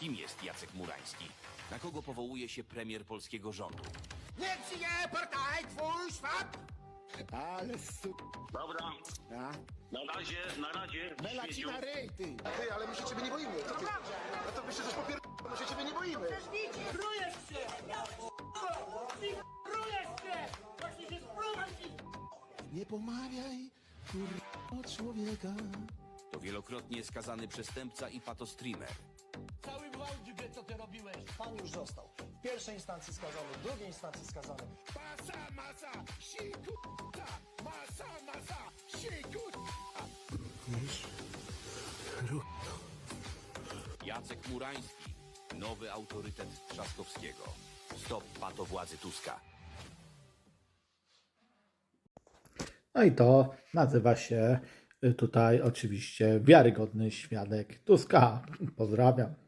Kim jest Jacek Murański? Na kogo powołuje się premier polskiego rządu? Niech żyje partaj twój szwab! Ale su... Dobra, A? na razie, na razie. Bela ci śmieciu. na ryj, ty! Ty, ale my się ciebie nie boimy. Co ty? No to my się coś popier... My się ciebie nie boimy. Krujesz się! Krujesz się! Właśnie się spróbuj! Nie pomawiaj, kurwa, człowieka. To wielokrotnie skazany przestępca i patostreamer. Cały Pan już został. W pierwszej instancji skazany, w drugiej instancji skazany. Masa, masa, siku, masa, masa, siku. Jacek Murański. Nowy autorytet Trzaskowskiego. Stop patowładzy Tuska. No i to nazywa się y, tutaj oczywiście wiarygodny świadek Tuska. Pozdrawiam.